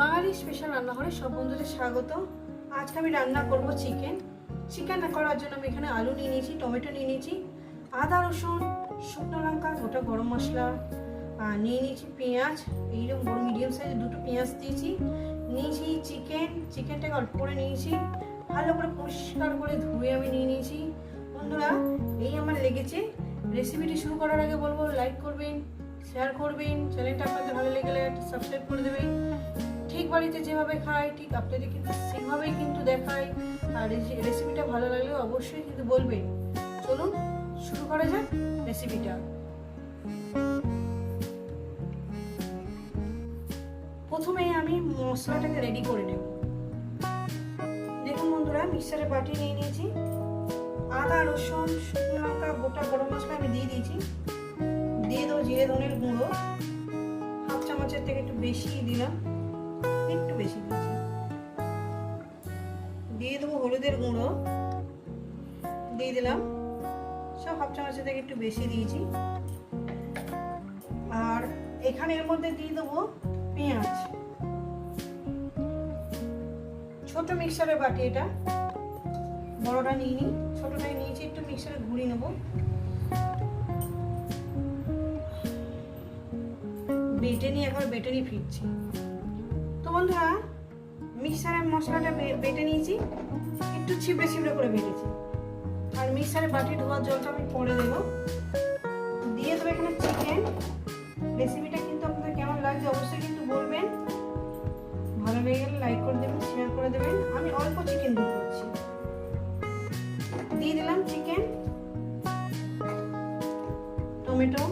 বাঙালি special রান্নাঘরে সব বন্ধুদের স্বাগত। আজকে আমি রান্না করব চিকেন চিকেন করার জন্য আমি এখানে আলু নিয়ে নিয়েছি, টমেটো নিয়ে নিয়েছি, আদা, রসুন, শুকনো লঙ্কা, গোটা গরম মশলা নিয়ে নিয়েছি পেঁয়াজ, এইরকম বড় মিডিয়াম সাইজের দুটো পেঁয়াজ দিয়েছি। নিয়েছি চিকেন চিকেনটাকে অল্প করে নিয়েছি, ভালো করে পরিষ্কার করে ধুয়ে আমি নিয়ে নিয়েছি। বন্ধুরা, এই আমার লেগেছে রেসিপিটি শুরু করার আগে বলব লাইক করবেন শেয়ার করবেন চ্যানেলটা আপনাদের ভালো লেগে সাবস্ক্রাইব করে দেবেন। বাড়িতে যেভাবে খাই, ঠিক আপনাদের কিন্তু সেইভাবেই কিন্তু দেখাই। আর রেসি- রেসিপিটা ভালো লাগলে অবশ্যই কিন্তু বলবেন। চলুন, শুরু করা যাক রেসিপিটা প্রথমে আমি মশলাটাকে রেডি করে নেব। দেখুন বন্ধুরা মিক্সারে বাটি নিয়ে নিয়েছি। আদা, রসুন, শুকনো লঙ্কা, গোটা গরম মশলা আমি দিয়ে দিয়েছি। দিয়ে দেবো জিরে, ধনের গুঁড়ো। হাফ চামচের থেকে একটু বেশি দিলাম। একটু বেশি দিয়েছি। দিয়ে দেবো হলুদের গুঁড়ো। দিয়ে দিলাম। সব হাফ চামচের থেকে একটু বেশি দিয়েছি। আর এখানে এর মধ্যে দিয়ে দেবো পেঁয়াজ। ছোট মিক্সারের বাটি এটা। বড়টা নিয়ে নিই। ছোটটাই নিয়েছি, একটু মিক্সারে ঘুরিয়ে নেব। বেটে নিয়ে একবার বেটে নিয়ে ফিরছি। বন্ধুরা মিক্সারে মশলাটা বেটে নিয়েছি। একটু ছিপড়ে ছিপড়ে করে বেটেছি আর মিক্সারে বাটি ধোয়ার জলটা আমি পরে দেবো। দিয়ে দেবো এখানে চিকেন রেসিপিটা কিন্তু আপনাদের কেমন লাগছে অবশ্যই কিন্তু বলবেন। ভালো লেগে গেলে লাইক করে দেবেন শেয়ার করে দেবেন। আমি অল্প চিকেন দিয়ে করছি দিয়ে দিলাম চিকেন টমেটো।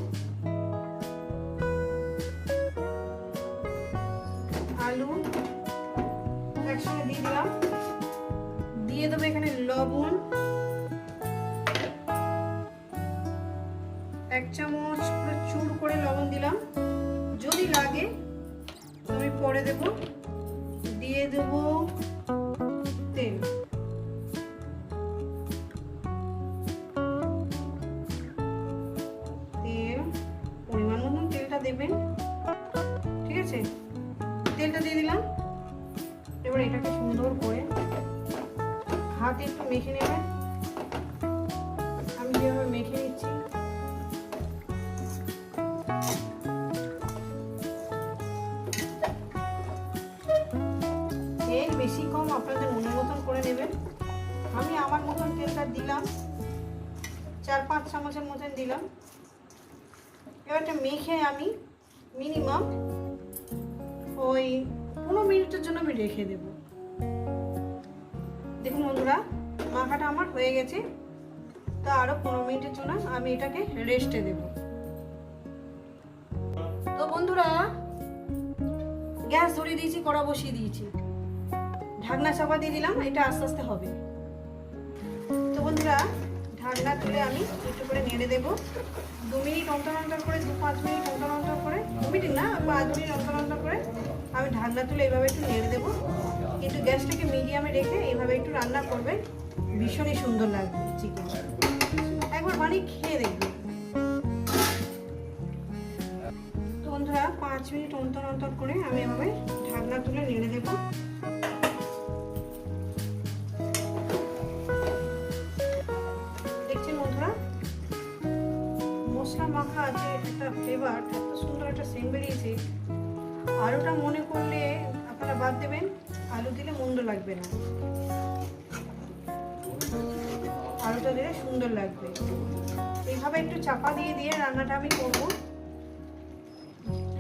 আলু একসঙ্গে দিয়ে দিলাম। দিয়ে দেবো এখানে লবণ। এক চামচ পুরো চুর করে লবণ দিলাম। যদি লাগে আমি পরে দেব। দিয়ে দেব তেল। তেল, পরিমাণ মতন তেলটা দেবেন। ঠিক আছে? তেলটা দিয়ে দিলাম। এবার এটাকে সুন্দর করে হাতে একটু মেখে নেবেন আমি যেভাবে মেখে নিচ্ছি। তেল বেশি কম আপনাদের মনের মতন করে নেবেন। আমি আমার মতন তেলটা দিলাম। চার, পাঁচ চামচের মতন দিলাম। এবারটা মেখে আমি মিনিমাম ওই পনেরো মিনিটের জন্য আমি রেখে দেব। দেখুন বন্ধুরা, মাখাটা আমার হয়ে গেছে। তো আরও পনেরো মিনিটের জন্য আমি এটাকে রেস্টে দেব। তো বন্ধুরা, গ্যাস ধরিয়ে দিয়েছি, কড়া বসিয়ে দিয়েছি। ঢাকনা চাপা দিয়ে দিলাম, এটা আস্তে আস্তে হবে। ঢাকনা তুলে আমি একটু করে নেড়ে দেবো। দু মিনিট অন্তর অন্তর করে, দু পাঁচ মিনিট অন্তর অন্তর করে, দু মিনিট না, পাঁচ মিনিট অন্তর অন্তর করে আমি ঢাকনা তুলে এইভাবে একটু নেড়ে দেবো। কিন্তু গ্যাসটাকে মিডিয়ামে রেখে এইভাবে একটু রান্না করবে, ভীষণই সুন্দর লাগবে চিকেন একবার বানিয়ে খেয়ে দেখবে। বন্ধুরা, পাঁচ মিনিট অন্তর অন্তর করে আমি এভাবে ঢাকনা তুলে নেড়ে দেবো। মাখা আছে একটা ফ্লেভার এত সুন্দর একটা সেন্ট বেরিয়েছে আলুটা মনে করলে আপনারা বাদ দেবেন, আলু দিলে মন্দ লাগবে না। আলুটা দিলে সুন্দর লাগবে। এইভাবে একটু চাপা দিয়ে দিয়ে রান্নাটা আমি করব।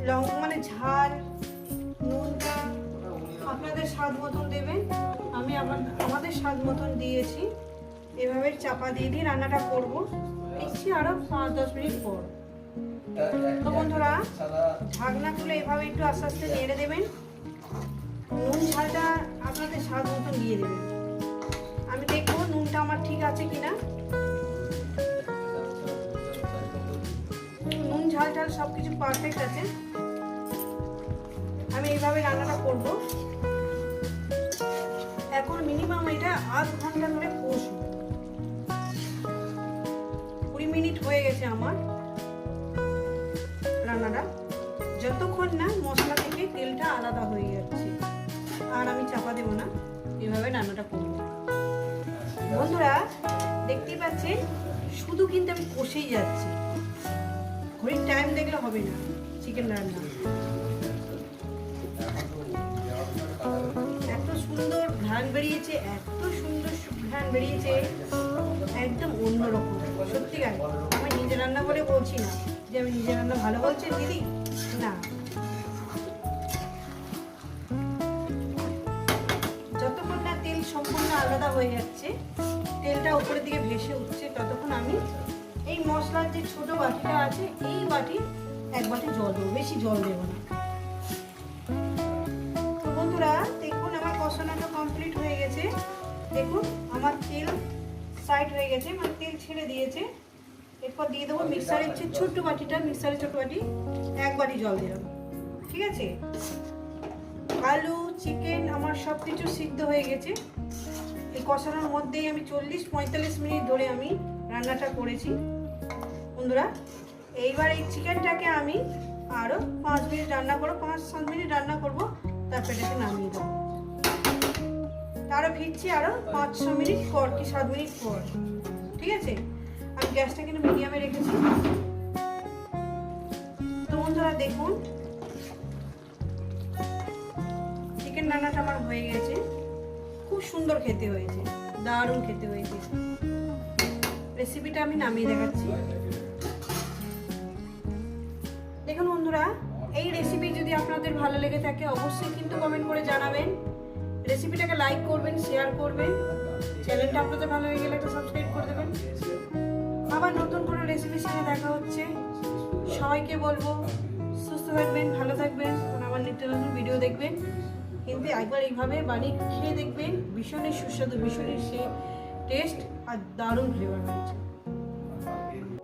লং মানে ঝাল, নুনটা আপনাদের স্বাদ মতন দেবেন। আমি আমার, আমাদের স্বাদ মতন দিয়েছি। এভাবে চাপা দিয়ে দিয়ে রান্নাটা করব। দেখছি আরও পাঁচ দশ মিনিট পর। তো বন্ধুরা ঢাকনা তুলে এভাবে একটু আস্তে আস্তে নেড়ে দেবেন। নুন ঝালটা আপনাদের স্বাদ মতন দিয়ে দেবেন। আমি দেখব নুনটা আমার ঠিক আছে কিনা। নুন ঝাল ঝাল সব কিছু পারফেক্ট আছে। আমি এইভাবে রান্নাটা করব। এখন মিনিমাম এটা আধ ঘণ্টা ধরে কষবো। কুড়ি মিনিট হয়ে গেছে আমার। যতক্ষণ না মশলা থেকে তেলটা আলাদা হয়ে যাচ্ছে, আর আমি চাপা দেবো না, এভাবে রান্নাটা করব। বন্ধুরা, দেখতেই পাচ্ছেন, শুধু কিন্তু আমি কষেই যাচ্ছি। ঘড়ির টাইম দেখলে হবে না চিকেন রান্না। এত সুন্দর ঘ্রাণ বেরিয়েছে, এত সুন্দর ঘ্রাণ বেরিয়েছে, একদম অন্যরকম সত্যিকার আমি নিজে রান্না করে বলছি না যে আমি নিজে রান্না ভালো বলছি, দিদি? না। যতক্ষণ না তেল সম্পূর্ণ আলাদা হয়ে যাচ্ছে, তেলটা উপরের দিকে ভেসে উঠছে, ততক্ষণ আমি এই মশলার যে ছোট বাটিটা আছে, এই বাটির এক বাটি জল দেবো, বেশি জল দেবো না। তো বন্ধুরা, দেখুন আমার কষানোটা কমপ্লিট হয়ে গেছে। দেখুন, আমার তেল সাইড হয়ে গেছে মানে তেল ছেড়ে দিয়েছে। এরপর দিয়ে দেবো মিক্সারের যে ছোট্ট বাটিটা, মিক্সারের ছোট বাটি, এক বাটি জল দিলাম ঠিক আছে? আলু চিকেন আমার সব কিছু সিদ্ধ হয়ে গেছে। এই কষানোর মধ্যেই আমি চল্লিশ, পঁয়তাল্লিশ মিনিট ধরে আমি রান্নাটা করেছি। বন্ধুরা, এইবার এই চিকেনটাকে আমি আরও পাঁচ মিনিট রান্না করব, পাঁচ, সাত মিনিট রান্না করব তারপর এটাকে নামিয়ে দেবো। তারও ফিরছি আরও পাঁচ, ছ মিনিট পর কি সাত মিনিট পর। ঠিক আছে? আমি গ্যাসটা কিন্তু মিডিয়ামে রেখেছি। তো বন্ধুরা দেখুন চিকেন রান্নাটা আমার হয়ে গেছে। খুব সুন্দর খেতে হয়েছে, দারুণ খেতে হয়েছে। রেসিপিটা আমি নামিয়ে দেখাচ্ছি। দেখুন বন্ধুরা, এই রেসিপি যদি আপনাদের ভালো লেগে থাকে, অবশ্যই কিন্তু কমেন্ট করে জানাবেন। রেসিপিটাকে লাইক করবেন শেয়ার করবেন। চ্যানেলটা আপনাদের ভালো লেগে গেলে একটা সাবস্ক্রাইব করে দেবেন। আবার নতুন কোনো রেসিপির সাথে দেখা হচ্ছে। সবাইকে বলব, সুস্থ থাকবেন, ভালো থাকবেন আমার নিত্য নতুন ভিডিও দেখবেন। কিন্তু একবার এইভাবে বানিয়ে খেয়ে দেখবেন, ভীষণই সুস্বাদু, ভীষণই সে টেস্ট আর দারুণ ফ্লেভার হয়েছে।